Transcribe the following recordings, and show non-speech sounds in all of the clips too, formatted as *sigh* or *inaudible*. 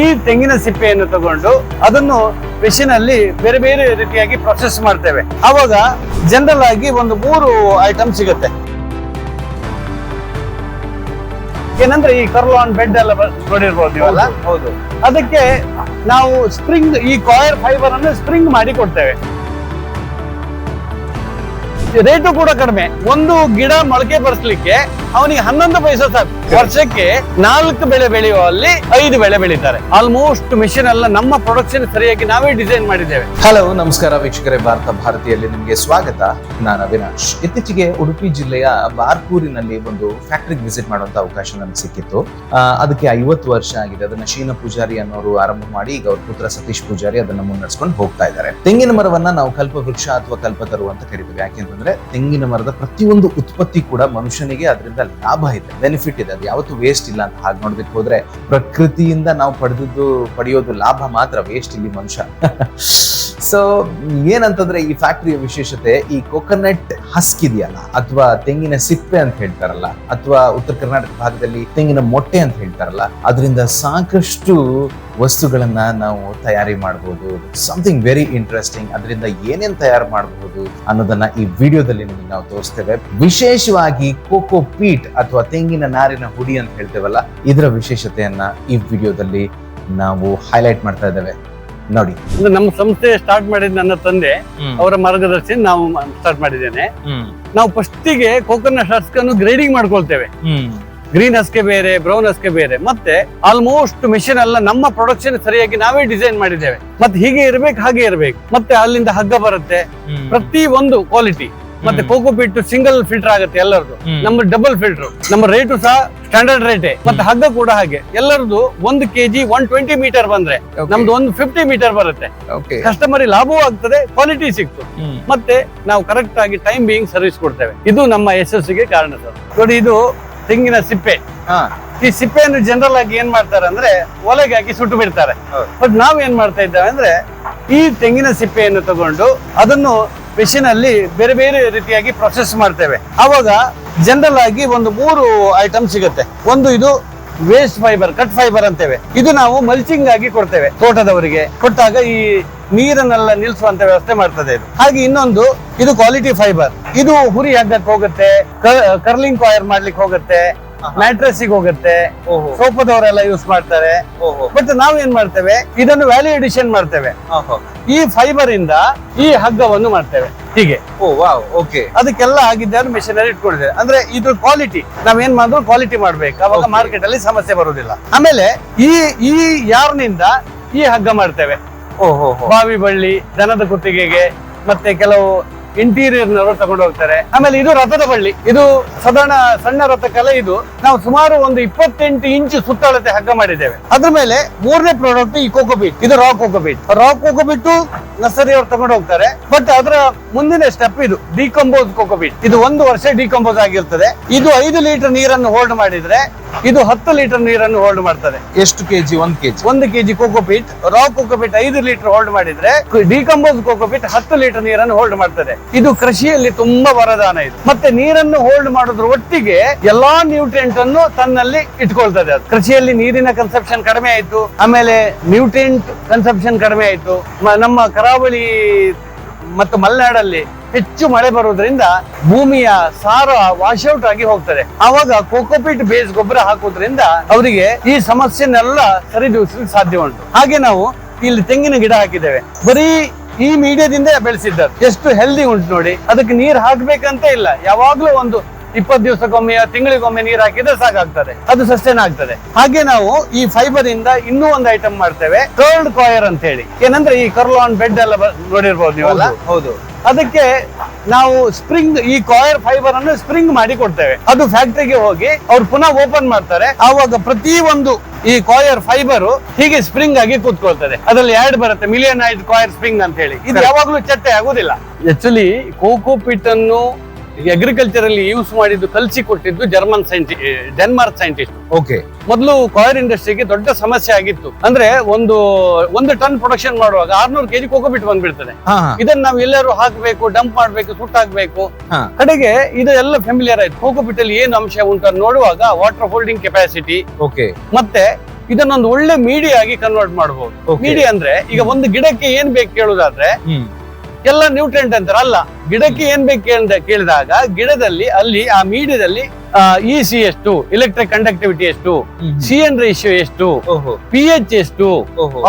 ಈ ತೆಂಗಿನ ಸಿಪ್ಪೆಯನ್ನು ತಗೊಂಡು ಅದನ್ನು ಮೆಷಿನ್ ಅಲ್ಲಿ ಬೇರೆ ಬೇರೆ ರೀತಿಯಾಗಿ ಪ್ರೊಸೆಸ್ ಮಾಡ್ತೇವೆ. ಅವಾಗ ಜನರಲ್ ಆಗಿ ಒಂದು ಮೂರು ಐಟಮ್ ಸಿಗುತ್ತೆ. ಏನಂದ್ರೆ ಈ ಕರ್ಲಾನ್ ಬೆಡ್ ಎಲ್ಲ ನೋಡಿರ್ಬೋದು ನೀವಲ್ಲ? ಹೌದು ಅದಕ್ಕೆ ನಾವು ಸ್ಪ್ರಿಂಗ್ ಈ ಕಾಯರ್ ಫೈಬರ್ ಅನ್ನು ಸ್ಪ್ರಿಂಗ್ ಮಾಡಿ ಕೊಡ್ತೇವೆ. ರೇಟು ಕೂಡ ಕಡಿಮೆ. ಒಂದು ಗಿಡ ಮೊಳಕೆ ಬರ್ಸ್ಲಿಕ್ಕೆ ಅವನಿಗೆ ಹನ್ನೊಂದು ಪೈಸೆ ಸಾಕು. ವರ್ಷಕ್ಕೆ ನಾಲ್ಕು ಬೆಳೆ ಬೆಳೆಯುವಲ್ಲಿ ಐದು ಬೆಳೆ ಬೆಳೀತಾರೆ. ಆಲ್ಮೋಸ್ಟ್ ಮಿಷನ್ ಎಲ್ಲ ನಮ್ಮ ಪ್ರೊಡಕ್ಷನ್ ಸರಿಯಾಗಿ ನಾವೇ ಡಿಸೈನ್ ಮಾಡಿದ್ದೇವೆ. ಹಲೋ ನಮಸ್ಕಾರ ವೀಕ್ಷಕರೇ ಭಾರತ ಭಾರತೀಯಲ್ಲಿ ನಿಮಗೆ ಸ್ವಾಗತ. ನಾನು ಅವಿನಾಶ್. ಇತ್ತೀಚೆಗೆ ಉಡುಪಿ ಜಿಲ್ಲೆಯ ಬಾರ್ಪೂರಿನಲ್ಲಿ ಒಂದು ಫ್ಯಾಕ್ಟ್ರಿಗೆ ವಿಸಿಟ್ ಮಾಡುವಂತ ಅವಕಾಶ ನಮ್ಗೆ ಸಿಕ್ಕಿತ್ತು. ಅದಕ್ಕೆ ಐವತ್ತು ವರ್ಷ ಆಗಿದೆ. ಅದನ್ನ ಶೀನ ಪೂಜಾರಿ ಅನ್ನೋರು ಆರಂಭ ಮಾಡಿ ಈಗ ಅವ್ರ ಪುತ್ರ ಸತೀಶ್ ಪೂಜಾರಿ ಅದನ್ನ ಮುನ್ನಡೆಸ್ಕೊಂಡು ಹೋಗ್ತಾ ಇದ್ದಾರೆ. ತೆಂಗಿನ ಮರವನ್ನ ನಾವು ಕಲ್ಪವೃಕ್ಷ ಅಥವಾ ಕಲ್ಪತರು ಅಂತ ಕರಿತೀವಿ. ಯಾಕೆಂತಂದ್ರೆ ತೆಂಗಿನ ಮರದ ಪ್ರತಿಯೊಂದು ಉತ್ಪತ್ತಿ ಕೂಡ ಮನುಷ್ಯನಿಗೆ ಅದರಿಂದ ಲಾಭ ಇದೆ ಬೆನಿಫಿಟ್ ಇದೆ. ಅದು ಯಾವತ್ತು ವೇಸ್ಟ್ ಇಲ್ಲ ಅಂತ ಹಾಗೆ ನೋಡ್ಬೇಕು ಹೋದ್ರೆ ಪ್ರಕೃತಿಯಿಂದ ನಾವು ಪಡೆದಿದ್ದು, ಪಡೆಯೋದು ಲಾಭ ಮಾತ್ರ ವೇಸ್ಟ್ ಇಲ್ಲಿ ಮನುಷ್ಯ. *laughs* ಸೊ ಏನಂತಂದ್ರೆ ಈ ಫ್ಯಾಕ್ಟರಿಯ ವಿಶೇಷತೆ ಈ ಕೋಕೋನಟ್ ಹಸ್ಕ್ ಇದೆಯಲ್ಲ, ಅಥವಾ ತೆಂಗಿನ ಸಿಪ್ಪೆ ಅಂತ ಹೇಳ್ತಾರಲ್ಲ, ಅಥವಾ ಉತ್ತರ ಕರ್ನಾಟಕ ಭಾಗದಲ್ಲಿ ತೆಂಗಿನ ಮೊಟ್ಟೆ ಅಂತ ಹೇಳ್ತಾರಲ್ಲ, ಅದರಿಂದ ಸಾಕಷ್ಟು ವಸ್ತುಗಳನ್ನ ನಾವು ತಯಾರಿ ಮಾಡಬಹುದು ಸಮಥಿಂಗ್ ವೆರಿ ಇಂಟ್ರೆಸ್ಟಿಂಗ್ ಅದರಿಂದ ಏನೇನು ತಯಾರು ಮಾಡಬಹುದು ಅನ್ನೋದನ್ನ ಈ ವಿಡಿಯೋದಲ್ಲಿ ನಿಮಗೆ ನಾವು ತೋರಿಸ್ತೇವೆ. ವಿಶೇಷವಾಗಿ ಕೋಕೋ ಪೀಟ್ ಅಥವಾ ತೆಂಗಿನ ನಾರಿನ ಹುಡಿ ಅಂತ ಹೇಳ್ತೇವಲ್ಲ ಇದರ ವಿಶೇಷತೆಯನ್ನ ಈ ವಿಡಿಯೋದಲ್ಲಿ ನಾವು ಹೈಲೈಟ್ ಮಾಡ್ತಾ ಇದ್ದೇವೆ. ನೋಡಿ. ಅಂದ್ರೆ ನಮ್ಮ ಸಂಸ್ಥೆ ಸ್ಟಾರ್ಟ್ ಮಾಡಿದ ನನ್ನ ತಂದೆ ಅವರ ಮಾರ್ಗದರ್ಶನ ನಾವು ಸ್ಟಾರ್ಟ್ ಮಾಡಿದ್ದೇನೆ. ನಾವು ಫಸ್ಟಿಗೆ ಕೋಕೋನಟ್ ಹಸ್ಕನ್ನು ಗ್ರೇಡಿಂಗ್ ಮಾಡ್ಕೊಳ್ತೇವೆ. ಗ್ರೀನ್ ಹಸ್ಕೆ ಬೇರೆ ಬ್ರೌನ್ ಹಸ್ಕೆ ಬೇರೆ. ಮತ್ತೆ ಆಲ್ಮೋಸ್ಟ್ ಮಿಷನ್ ಎಲ್ಲ ನಮ್ಮ ಪ್ರೊಡಕ್ಷನ್ ಸರಿಯಾಗಿ ನಾವೇ ಡಿಸೈನ್ ಮಾಡಿದ್ದೇವೆ. ಮತ್ತೆ ಹೀಗೆ ಇರ್ಬೇಕು ಹಾಗೆ ಇರ್ಬೇಕು. ಮತ್ತೆ ಅಲ್ಲಿಂದ ಹಗ್ಗ ಬರುತ್ತೆ. ಪ್ರತಿ ಒಂದು ಕ್ವಾಲಿಟಿ ಮತ್ತೆ ಕೋಕೋ ಪಿಟ್ ಸಿಂಗಲ್ ಫಿಲ್ಟರ್ ಆಗುತ್ತೆ ಎಲ್ಲರದು ನಮ್ಮ ಡಬಲ್ ಫಿಲ್ಟರ್ ನಮ್ಮ ರೇಟು ಸಹ ಸ್ಟ್ಯಾಂಡರ್ಡ್ ರೇಟೇ ಮತ್ತೆ ಹಗ್ಗ ಕೂಡ ಹಾಗೆ. ಎಲ್ಲರದು ಒಂದು ಕೆಜಿ ಒನ್ ಟ್ವೆಂಟಿ ಮೀಟರ್ ಬಂದ್ರೆ. ನಮ್ದು ಒಂದು ಫಿಫ್ಟಿ ಮೀಟರ್ ಬರುತ್ತೆ. ಕಸ್ಟಮರ್ ಲಾಭವೂ ಆಗ್ತದೆ ಕ್ವಾಲಿಟಿ ಸಿಕ್ತು ಮತ್ತೆ ನಾವು ಕರೆಕ್ಟ್ ಆಗಿ ಟೈಮ್ ಬೀಯಿಂಗ್ ಸರ್ವಿಸ್ ಕೊಡ್ತೇವೆ. ಇದು ನಮ್ಮ ಯಶಸ್ಸಿಗೆ ಕಾರಣ ಸರ್. ನೋಡಿ ಇದು ತೆಂಗಿನ ಸಿಪ್ಪೆ. ಈ ಸಿಪ್ಪೆಯನ್ನು ಜನರಲ್ ಆಗಿ ಏನ್ ಮಾಡ್ತಾರೆ ಅಂದ್ರೆ ಒಲೆಗೆ ಹಾಕಿ ಸುಟ್ಟು ಬಿಡ್ತಾರೆ. ಬಟ್ ನಾವ್ ಏನ್ ಮಾಡ್ತಾ ಇದ್ದೇವೆ ಅಂದ್ರೆ ಈ ತೆಂಗಿನ ಸಿಪ್ಪೆಯನ್ನು ತಗೊಂಡು ಅದನ್ನು ಮೆಷಿನ್ ಅಲ್ಲಿ ಬೇರೆ ಬೇರೆ ರೀತಿಯಾಗಿ ಪ್ರೊಸೆಸ್ ಮಾಡ್ತೇವೆ. ಅವಾಗ ಜನರಲ್ ಆಗಿ ಒಂದು ಮೂರು ಐಟಮ್ ಸಿಗುತ್ತೆ. ಒಂದು ಇದು ವೇಸ್ಟ್ ಫೈಬರ್ ಕಟ್ ಫೈಬರ್ ಅಂತೇವೆ. ಇದು ನಾವು ಮಲ್ಚಿಂಗ್ ಆಗಿ ಕೊಡ್ತೇವೆ ತೋಟದವರಿಗೆ. ಕೊಟ್ಟಾಗ ಈ ನೀರನ್ನೆಲ್ಲ ನಿಲ್ಸುವಂತ ವ್ಯವಸ್ಥೆ ಮಾಡ್ತದೆ ಇದು. ಹಾಗೆ ಇನ್ನೊಂದು ಇದು ಕ್ವಾಲಿಟಿ ಫೈಬರ್ ಇದು ಹುರಿ ಹಗ್ಗಕ್ಕೆ ಹೋಗುತ್ತೆ ಕರ್ಲಿಂಗ್ ಕಾಯರ್ ಮಾಡ್ಲಿಕ್ಕೆ ಹೋಗುತ್ತೆ ಮ್ಯಾಟ್ರೆಸ್ಸಿಗೆ ಹೋಗುತ್ತೆ ಓಹೋ. ಸೋಫಾದವರೆಲ್ಲ ಯೂಸ್ ಮಾಡ್ತಾರೆ. ಓಹೋ. ಬಟ್ ನಾವ್ ಏನ್ ಮಾಡ್ತೇವೆ ಇದನ್ನು ವ್ಯಾಲ್ಯೂ ಎಡಿಷನ್ ಮಾಡ್ತೇವೆ. ಈ ಫೈಬರ್ ಇಂದ ಈ ಹಗ್ಗವನ್ನು ಮಾಡ್ತೇವೆ. ಹೀಗೆ. ಓಕೆ. ಅದಕ್ಕೆಲ್ಲ ಆಗಿದ್ದಾರೆ ಮೆಷಿನರಿ ಇಟ್ಕೊಂಡಿದ್ದೇವೆ ಅಂದ್ರೆ ಇದ್ರ ಕ್ವಾಲಿಟಿ ನಾವ್ ಏನ್ ಮಾಡಿದ್ರು ಕ್ವಾಲಿಟಿ ಮಾಡ್ಬೇಕು. ಅವಾಗ. ಮಾರ್ಕೆಟ್ ಅಲ್ಲಿ ಸಮಸ್ಯೆ ಬರುವುದಿಲ್ಲ. ಆಮೇಲೆ ಈ ಈ ಯಾರ್ನಿಂದ ಈ ಹಗ್ಗ ಮಾಡ್ತೇವೆ. ಬಾವಿ ಬಳ್ಳಿ, ದನದ ಕುತ್ತಿಗೆಗೆ ಮತ್ತೆ ಕೆಲವು ಇಂಟೀರಿಯರ್ ನವರು ತಗೊಂಡು ಹೋಗ್ತಾರೆ. ಆಮೇಲೆ ಇದು ರಥದ ಬಳ್ಳಿ. ಇದು ಸಾಧಾರಣ ಸಣ್ಣ ರಥಕ್ಕೆಲ್ಲ ಇದು. ನಾವು ಸುಮಾರು ಒಂದು ಇಪ್ಪತ್ತೆಂಟು ಇಂಚು ಸುತ್ತಳತೆ ಹಗ್ಗ ಮಾಡಿದ್ದೇವೆ. ಅದ್ರ ಮೇಲೆ ಮೂರನೇ ಪ್ರಾಡಕ್ಟ್ ಈ ಕೋಕೋ ಬೀಟ್ ಇದು ರಾ ಕೋಕೋಬೀಟ್ ರಾ ಬಿಟ್ಟು ನರ್ಸರಿ ಅವ್ರು ತಗೊಂಡು ಹೋಗ್ತಾರೆ. ಬಟ್ ಅದರ ಮುಂದಿನ ಸ್ಟೆಪ್ ಇದು ಡಿಕಂಬೋಸ್ ಕೋಕೋ ಬೀಟ್ ಇದು ಒಂದು ವರ್ಷ ಡಿಕಂಬೋಸ್ ಆಗಿರ್ತದೆ. ಇದು ಐದು ಲೀಟರ್ ನೀರನ್ನು ಹೋಲ್ಡ್ ಮಾಡಿದ್ರೆ ಇದು ಹತ್ತು ಲೀಟರ್ ನೀರನ್ನು ಹೋಲ್ಡ್ ಮಾಡ್ತದೆ. ಎಷ್ಟು ಕೆಜಿ? ಒಂದು ಕೆಜಿ. ಒಂದು KG coco peat raw coco peat ಐದು ಲೀಟರ್ ಹೋಲ್ಡ್ ಮಾಡಿದ್ರೆ ಡಿಕಂಪೋಸ್ ಕೋಕೋಪೀಟ್ ಹತ್ತು ಲೀಟರ್ ನೀರನ್ನು ಹೋಲ್ಡ್ ಮಾಡ್ತದೆ. ಇದು ಕೃಷಿಯಲ್ಲಿ ತುಂಬಾ ವರದಾನ ಇದು. ಮತ್ತೆ ನೀರನ್ನು ಹೋಲ್ಡ್ ಮಾಡೋದ್ರ ಒಟ್ಟಿಗೆ ಎಲ್ಲಾ ನ್ಯೂಟ್ರಿಯೆಂಟ್ ಅನ್ನು ತನ್ನಲ್ಲಿ ಇಟ್ಕೊಳ್ತದೆ ಅದು. ಕೃಷಿಯಲ್ಲಿ ನೀರಿನ ಕನ್ಸೆಪ್ಷನ್ ಕಡಿಮೆ ಆಯ್ತು. ಆಮೇಲೆ ನ್ಯೂಟ್ರಿಯೆಂಟ್ ಕನ್ಸೆಪ್ಷನ್ ಕಡಿಮೆ ಆಯ್ತು. ನಮ್ಮ ಕರಾವಳಿ ಮತ್ತು ಮಲೆನಾಡಲ್ಲಿ ಹೆಚ್ಚು ಮಳೆ ಬರುವುದರಿಂದ ಭೂಮಿಯ ಸಾರ ವಾಶ್ಔಟ್ ಆಗಿ ಹೋಗ್ತದೆ. ಆವಾಗ ಕೋಕೋಪೀಟ್ ಬೇಸ್ ಗೊಬ್ಬರ ಹಾಕುವುದರಿಂದ ಅವರಿಗೆ ಈ ಸಮಸ್ಯೆನೆಲ್ಲ ಸರಿದೂಸಲು ಸಾಧ್ಯ ಉಂಟು. ಹಾಗೆ ನಾವು ಇಲ್ಲಿ ತೆಂಗಿನ ಗಿಡ ಹಾಕಿದ್ದೇವೆ. ಬರೀ ಈ ಮೀಡಿಯಾದಿಂದ ಬೆಳೆಸಿದ್ದಾರೆ. ಎಷ್ಟು ಹೆಲ್ದಿ ಉಂಟು ನೋಡಿ. ಅದಕ್ಕೆ ನೀರು ಹಾಕ್ಬೇಕಂತ ಇಲ್ಲ. ಯಾವಾಗ್ಲೂ ಒಂದು ಇಪ್ಪತ್ತು ದಿವಸಕ್ಕೊಮ್ಮೆ ತಿಂಗಳಿಗೊಮ್ಮೆ ನೀರು ಹಾಕಿದ್ರೆ ಸಾಕಾಗ್ತದೆ. ಅದು ಸಸ್ಟೇನ್ ಆಗ್ತದೆ. ಹಾಗೆ ನಾವು ಈ ಫೈಬರ್ ಇಂದ ಇನ್ನೂ ಒಂದು ಐಟಮ್ ಮಾಡ್ತೇವೆ ಕರ್ಲ್ಡ್ ಕಾಯರ್ ಅಂತ ಹೇಳಿ ಏನಂದ್ರೆ ಈ ಕರ್ಲಾನ್ ಬೆಡ್ ಎಲ್ಲ ನೋಡಿರ್ಬೋದು ನೀವಲ್ಲ ಹೌದು ಅದಕ್ಕೆ ನಾವು ಸ್ಪ್ರಿಂಗ್ ಈ ಕಾಯರ್ ಫೈಬರ್ ಅನ್ನು ಸ್ಪ್ರಿಂಗ್ ಮಾಡಿ ಕೊಡ್ತೇವೆ. ಅದು ಫ್ಯಾಕ್ಟರಿಗೆ ಹೋಗಿ ಅವ್ರು ಪುನಃ ಓಪನ್ ಮಾಡ್ತಾರೆ. ಆವಾಗ ಪ್ರತಿ ಒಂದು ಈ ಕಾಯರ್ ಫೈಬರ್ ಹೀಗೆ ಸ್ಪ್ರಿಂಗ್ ಆಗಿ ಕೂತ್ಕೊಳ್ತದೆ. ಅದರಲ್ಲಿ ಎರಡು ಬರುತ್ತೆ ಮಿಲಿಯನ್ ಐದು ಕಾಯರ್ ಸ್ಪ್ರಿಂಗ್ ಅಂತ ಹೇಳಿ ಇದು ಯಾವಾಗ್ಲೂ ಚಟ್ಟೆ ಆಗುದಿಲ್ಲ. ಆಕ್ಚುಲಿ ಕೋಕೋ ಪಿಟ್ ಅನ್ನು ಅಗ್ರಿಕಲ್ಚರ್ ಅಲ್ಲಿ ಯೂಸ್ ಮಾಡಿದ್ದು ಕಲಿಸಿ ಕೊಟ್ಟಿದ್ದು ಜರ್ಮನ್ ಸೈಂಟಿ ಡೆನ್ಮಾರ್ಕ್ ಸೈಂಟಿಸ್ಟ್ ಓಕೆ ಮೊದಲು ಕಾಯರ್ ಇಂಡಸ್ಟ್ರಿಗೆ ದೊಡ್ಡ ಸಮಸ್ಯೆ ಆಗಿತ್ತು. ಅಂದ್ರೆ ಒಂದು ಒಂದು ಟನ್ ಪ್ರೊಡಕ್ಷನ್ ಮಾಡುವಾಗ ಆರ್ನೂರು ಕೆಜಿ ಕೋಕೋಬಿಟ್ ಬಂದ್ಬಿಡ್ತದೆ. ಇದನ್ನ ನಾವು ಎಲ್ಲರೂ ಹಾಕ್ಬೇಕು ಡಂಪ್ ಮಾಡ್ಬೇಕು ಸುಟ್ಟಾಕ್ಬೇಕು. ಕಡೆಗೆ ಇದೆಲ್ಲ ಎಲ್ಲ ಫೆಮಿಲಿಯರ್ ಆಯ್ತು. ಕೋಕೋಪಿಟ್ ಅಲ್ಲಿ ಏನು ಅಂಶ ಉಂಟು ಅಂತ ನೋಡುವಾಗ ವಾಟರ್ ಹೋಲ್ಡಿಂಗ್ ಕೆಪಾಸಿಟಿ ಓಕೆ ಮತ್ತೆ ಇದನ್ನೊಂದು ಒಳ್ಳೆ ಮೀಡಿಯಾ ಆಗಿ ಕನ್ವರ್ಟ್ ಮಾಡಬಹುದು. ಮೀಡಿಯಾ ಅಂದ್ರೆ ಈಗ ಒಂದು ಗಿಡಕ್ಕೆ ಏನ್ ಬೇಕು ಕೇಳುದಾದ್ರೆ ಎಲ್ಲ ನ್ಯೂಟ್ರೆಂಟ್ ಅಂತಾರೆ. ಅಲ್ಲ ಗಿಡಕ್ಕೆ ಏನ್ ಬೇಕು ಅಂತ ಕೇಳಿದಾಗ ಗಿಡದಲ್ಲಿ ಅಲ್ಲಿ ಆ ಮೀಡಿಯಾದಲ್ಲಿ ಇ ಸಿ ಎಷ್ಟು ಎಲೆಕ್ಟ್ರಿಕ್ ಕಂಡಕ್ಟಿವಿಟಿ ಎಷ್ಟು ಸಿ ಎನ್ ರೇಷಿಯೋ ಎಷ್ಟು ಪಿ ಎಚ್ ಎಷ್ಟು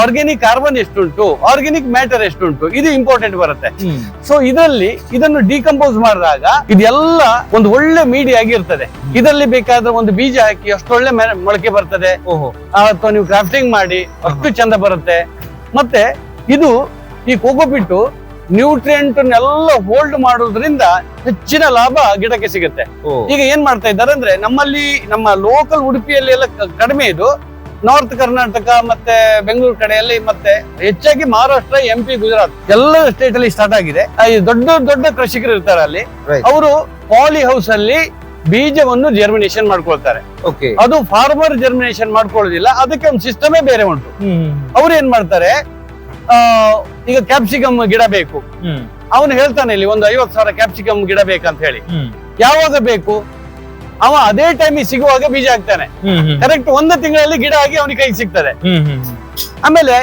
ಆರ್ಗ್ಯಾನಿಕ್ ಕಾರ್ಬನ್ ಎಷ್ಟುಂಟು ಆರ್ಗ್ಯಾನಿಕ್ ಮ್ಯಾಟರ್ ಎಷ್ಟುಂಟು ಇದು ಇಂಪಾರ್ಟೆಂಟ್ ಬರುತ್ತೆ. ಸೊ ಇದರಲ್ಲಿ ಇದನ್ನು ಡಿಕಂಪೋಸ್ ಮಾಡಿದಾಗ ಇದೆಲ್ಲ ಒಂದು ಒಳ್ಳೆ ಮೀಡಿಯಾ ಆಗಿರ್ತದೆ. ಇದರಲ್ಲಿ ಬೇಕಾದ ಒಂದು ಬೀಜ ಹಾಕಿ ಅಷ್ಟೊಳ್ಳೆ ಮೊಳಕೆ ಬರ್ತದೆ. ಓಹೋ. ಅಥವಾ ನೀವು ಕ್ರಾಫ್ಟಿಂಗ್ ಮಾಡಿ ಅಷ್ಟು ಚಂದ ಬರುತ್ತೆ. ಮತ್ತೆ ಇದು ಈ ಕೋಕೋಪಿಟ್ಟು ನ್ಯೂಟ್ರಿಯೆಂಟ್ ಎಲ್ಲ ಹೋಲ್ಡ್ ಮಾಡೋದ್ರಿಂದ ಹೆಚ್ಚಿನ ಲಾಭ ಗಿಡಕ್ಕೆ ಸಿಗುತ್ತೆ. ಈಗ ಏನ್ ಮಾಡ್ತಾ ಇದ್ದಾರೆ ಅಂದ್ರೆ ನಮ್ಮಲ್ಲಿ ನಮ್ಮ ಲೋಕಲ್ ಉಡುಪಿಯಲ್ಲಿ ಎಲ್ಲ ಕಡಿಮೆ ಇದು. ನಾರ್ತ್ ಕರ್ನಾಟಕ ಮತ್ತೆ ಬೆಂಗಳೂರು ಕಡೆಯಲ್ಲಿ ಮತ್ತೆ ಹೆಚ್ಚಾಗಿ ಮಹಾರಾಷ್ಟ್ರ ಎಂ ಪಿ ಗುಜರಾತ್ ಎಲ್ಲ ಸ್ಟೇಟ್ ಅಲ್ಲಿ ಸ್ಟಾರ್ಟ್ ಆಗಿದೆ. ದೊಡ್ಡ ದೊಡ್ಡ ಕೃಷಿಕರು ಇರ್ತಾರೆ ಅಲ್ಲಿ. ಅವರು ಪಾಲಿ ಹೌಸ್ ಅಲ್ಲಿ ಬೀಜವನ್ನು ಜರ್ಮಿನೇಷನ್ ಮಾಡ್ಕೊಳ್ತಾರೆ. ಅದು ಫಾರ್ಮರ್ ಜರ್ಮಿನೇಷನ್ ಮಾಡ್ಕೊಳ್ಳೋದಿಲ್ಲ ಅದಕ್ಕೆ ಒಂದು ಸಿಸ್ಟಮೇ ಬೇರೆ ಉಂಟು. ಅವ್ರು ಏನ್ ಮಾಡ್ತಾರೆ ಆ, ಈಗ ಕ್ಯಾಪ್ಸಿಕಮ್ ಗಿಡ ಬೇಕು. ಅವನು ಹೇಳ್ತಾನೆ ಇಲ್ಲಿ ಒಂದು ಐವತ್ತು ಸಾವಿರ ಕ್ಯಾಪ್ಸಿಕಮ್ ಗಿಡ ಬೇಕಂತ ಹೇಳಿ ಯಾವಾಗ ಬೇಕು? ಅವ ಅದೇ ಟೈಮಿಗೆ ಸಿಗುವಾಗ ಬೀಜ ಹಾಕ್ತಾನೆ. ಕರೆಕ್ಟ್ ಒಂದು ತಿಂಗಳಲ್ಲಿ ಗಿಡ ಆಗಿ ಅವನಿಗೆ ಕೈಗೆ ಸಿಗ್ತದೆ. ಆಮೇಲೆ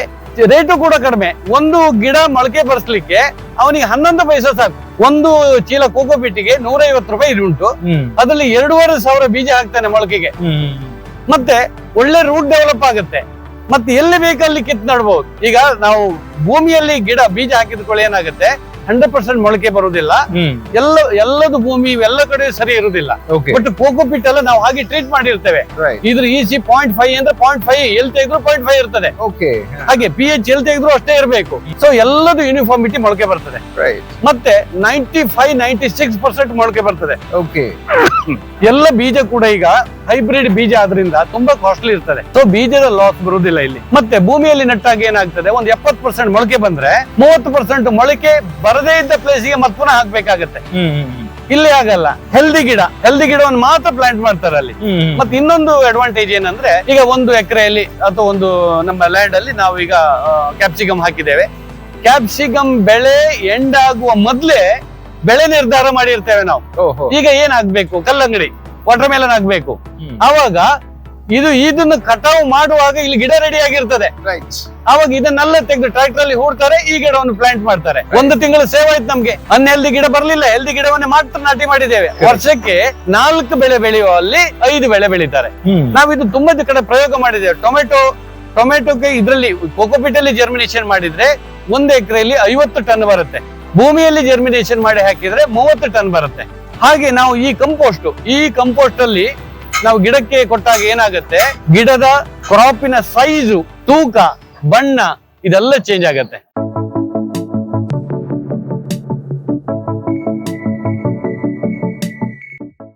ರೇಟು ಕೂಡ ಕಡಿಮೆ. ಒಂದು ಗಿಡ ಮೊಳಕೆ ಬರ್ಸ್ಲಿಕ್ಕೆ ಅವನಿಗೆ ಹನ್ನೊಂದು ಪೈಸಾ ಸಾಕು. ಒಂದು ಚೀಲ ಕೋಕೋ ಬಿಟ್ಟಿಗೆ ನೂರೈವತ್ತು ರೂಪಾಯಿ ಇದು ಉಂಟು. ಹ್ಮ್. ಅದರಲ್ಲಿ ಎರಡೂವರೆ ಸಾವಿರ ಬೀಜ ಹಾಕ್ತಾನೆ ಮೊಳಕೆಗೆ. ಮತ್ತೆ ಒಳ್ಳೆ ರೂಟ್ ಡೆವಲಪ್ ಆಗುತ್ತೆ. ಮತ್ತೆ ಎಲ್ಲಿ ಬೇಕಲ್ಲಿ ಕಿತ್ ನಡ್ಬಹುದು ಈಗ ನಾವು ಭೂಮಿಯಲ್ಲಿ ಗಿಡ ಬೀಜ ಹಾಕಿದ್ಕೊಳ್ಳಿ ಏನಾಗುತ್ತೆ? ಹಂಡ್ರೆಡ್ ಪರ್ಸೆಂಟ್ ಮೊಳಕೆ ಬರುವುದಿಲ್ಲ. ಎಲ್ಲ ಎಲ್ಲದು ಭೂಮಿ ಎಲ್ಲ ಕಡೆ ಸರಿ ಇರುವುದಿಲ್ಲ. ಬಟ್ ಕೋಕೋ ಪಿಟ್ ಎಲ್ಲ ನಾವು ಹಾಗೆ ಟ್ರೀಟ್ ಮಾಡಿರ್ತೇವೆ. ಇದ್ರ ಇ ಸಿ ಪಾಯಿಂಟ್ ಫೈವ್ ಅಂದ್ರೆ ಪಾಯಿಂಟ್ ಫೈವ್ ಎಲ್ ತೆಗೆದ್ರು ಪಾಯಿಂಟ್ ಫೈವ್ ಇರ್ತದೆ. ಹಾಗೆ ಪಿ ಎಚ್ ಎಲ್ ತೆಗೆದ್ರು ಅಷ್ಟೇ ಇರಬೇಕು. ಸೊ ಎಲ್ಲದು ಯೂನಿಫಾರ್ಮಿಟಿ ಮೊಳಕೆ ಬರ್ತದೆ. ರೈಟ್ ಮತ್ತೆ ninety five ninety six percent ಮೊಳಕೆ ಬರ್ತದೆ. ಓಕೆ ಎಲ್ಲ ಬೀಜ ಕೂಡ ಈಗ ಹೈಬ್ರಿಡ್ ಬೀಜ ಆದ್ರಿಂದ ತುಂಬಾ ಕಾಸ್ಟ್ಲಿ ಇರ್ತದೆ. ಸೊ ಬೀಜದ ಲಾಸ್ ಬರುವುದಿಲ್ಲ ಇಲ್ಲಿ. ಮತ್ತೆ ಭೂಮಿಯಲ್ಲಿ ನೆಟ್ಟಾಗ ಏನಾಗ್ತದೆ? ಒಂದು ಎಪ್ಪತ್ತು ಪರ್ಸೆಂಟ್ ಮೊಳಕೆ ಬಂದ್ರೆ ಮೂವತ್ತು ಪರ್ಸೆಂಟ್ ಮೊಳಕೆ ಬರದೇ ಇದ್ದ ಪ್ಲೇಸ್ಗೆ ಮತ್ತೆ ಪುನಃ ಹಾಕ್ಬೇಕಾಗತ್ತೆ. ಇಲ್ಲಿ ಆಗಲ್ಲ. ಹೆಲ್ದಿ ಗಿಡ. ಹೆಲ್ದಿ ಗಿಡವನ್ನು ಮಾತ್ರ ಪ್ಲಾಂಟ್ ಮಾಡ್ತಾರೆ ಅಲ್ಲಿ. ಮತ್ತೆ ಇನ್ನೊಂದು ಅಡ್ವಾಂಟೇಜ್ ಏನಂದ್ರೆ ಈಗ ಒಂದು ಎಕರೆಯಲ್ಲಿ ಅಥವಾ ಒಂದು ನಮ್ಮ ಲ್ಯಾಂಡ್ ಅಲ್ಲಿ ನಾವು ಈಗ ಕ್ಯಾಪ್ಸಿಕಮ್ ಹಾಕಿದ್ದೇವೆ. ಕ್ಯಾಪ್ಸಿಕಮ್ ಬೆಳೆ ಎಂಡ್ ಆಗುವ ಮೊದ್ಲೇ ಬೆಳೆ ನಿರ್ಧಾರ ಮಾಡಿರ್ತೇವೆ ನಾವು. ಈಗ ಏನಾಗ್ಬೇಕು ಕಲ್ಲಂಗಡಿ ವಾಟರ್ ಮೆಲನ್ ಆಗ್ಬೇಕು. ಅವಾಗ ಆವಾಗ ಇದು ಇದನ್ನ ಕಟಾವು ಮಾಡುವಾಗ ಇಲ್ಲಿ ಗಿಡ ರೆಡಿ ಆಗಿರ್ತದೆ. ಅವಾಗ ಇದನ್ನೆಲ್ಲ ತೆಗೆದು ಟ್ರ್ಯಾಕ್ಟರ್ ಅಲ್ಲಿ ಹೂಡ್ತಾರೆ ಈ ಗಿಡವನ್ನು ಪ್ಲಾಂಟ್ ಮಾಡ್ತಾರೆ. ಒಂದು ತಿಂಗಳು ಸೇವ್ ಆಯ್ತು ನಮ್ಗೆ. ಅನ್ಹೆಲ್ದಿ ಗಿಡ ಬರ್ಲಿಲ್ಲ ಹೆಲ್ದಿ ಗಿಡವನ್ನೇ ಮಾತ್ರ ನಾಟಿ ಮಾಡಿದ್ದೇವೆ. ವರ್ಷಕ್ಕೆ ನಾಲ್ಕು ಬೆಳೆ ಬೆಳೆಯುವಲ್ಲಿ ಐದು ಬೆಳೆ ಬೆಳೀತಾರೆ. ನಾವ್ ಇದು ತುಂಬಾ ಕಡೆ ಪ್ರಯೋಗ ಮಾಡಿದ್ದೇವೆ. ಟೊಮೆಟೊ ಟೊಮೆಟೊಗೆ ಇದರಲ್ಲಿ ಕೋಕೋಪಿಟ್ ಅಲ್ಲಿ ಜರ್ಮಿನೇಷನ್ ಮಾಡಿದ್ರೆ ಒಂದು ಎಕರೆಯಲ್ಲಿ ಐವತ್ತು ಟನ್ ಬರುತ್ತೆ. ಭೂಮಿಯಲ್ಲಿ ಜರ್ಮಿನೇಷನ್ ಮಾಡಿ ಹಾಕಿದ್ರೆ ಮೂವತ್ತು ಟನ್ ಬರುತ್ತೆ. ಹಾಗೆ ನಾವು ಈ ಕಂಪೋಸ್ಟ್ ಈ ಕಂಪೋಸ್ಟ್ ಅಲ್ಲಿ ನಾವು ಗಿಡಕ್ಕೆ ಕೊಟ್ಟಾಗ ಏನಾಗುತ್ತೆ? ಗಿಡದ ಕ್ರಾಪಿನ ಸೈಜು ತೂಕ ಬಣ್ಣ ಇದೆಲ್ಲ ಚೇಂಜ್ ಆಗುತ್ತೆ.